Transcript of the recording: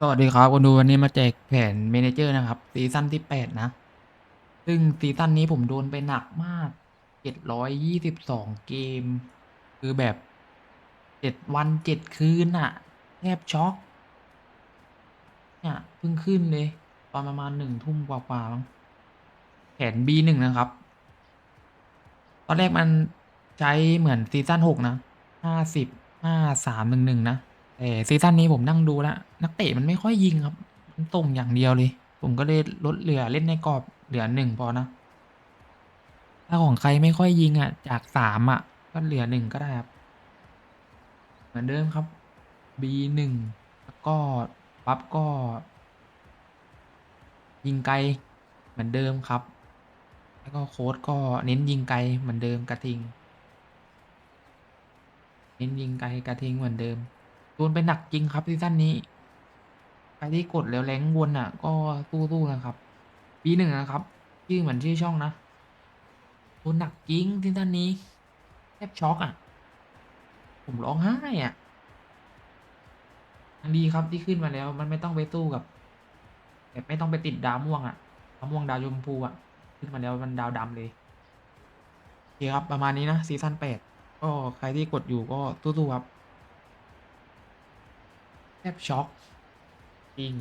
สวัสดีครับคนดูวันนี้มาแจกแผนเมเนเจอร์นะครับ ซีซั่นที่แปดนะ ซึ่งซีซั่นนี้ผมโดนไปหนักมากเจ็ดร้อยยี่สิบสองเกม คือแบบเจ็ดวันเจ็ดคืนอะแทบช็อกเนี่ยเพิ่งขึ้นเลยตอนประมาณหนึ่งทุ่มกว่าๆมั้งแผน B หนึ่งนะครับ ตอนแรกมันใช้เหมือนซีซั่นหกนะห้าสิบห้าสามหนึ่งหนึ่งนะ แต่ซีซั่นนี้ผมนั่งดูแล้วนักเตะมันไม่ค่อยยิงครับมันตรงอย่างเดียวเลย ผมก็เลยลดเหลือเล่นในกรอบเหลือหนึ่งพอนะถ้าของใครไม่ค่อยยิงอะ จากสามอะ ก็เหลือหนึ่งก็ได้ครับ เหมือนเดิมครับ B หนึ่งแล้วก็ปั๊บก็ ยิงไกลเหมือนเดิมครับ แล้วก็โค้ดก็เน้นยิงไกลเหมือนเดิมกระทิง เน้นยิงไกลกระทิงเหมือนเดิม โดนไปหนักจริงครับซีซั่นนี้ ใครที่กดแล้วแรงวนอะ ก็สู้ๆนะครับ ปีหนึ่งนะครับ ชื่อเหมือนชื่อช่องนะ โดนหนักจริงซีซั่นนี้แทบช็อกอะ ผมร้องไห้อะยังดีครับที่ขึ้นมาแล้ว มันไม่ต้องไปสู้กับแบบไม่ต้องไปติดดาวม่วงอะดาวม่วงดาวชมพูอะ ขึ้นมาแล้วมันดาวดำเลยโอเคครับ ประมาณนี้นะซีซั่นแปดก็ใครที่กดอยู่ก็สู้ๆครับ แทบช็อกจริง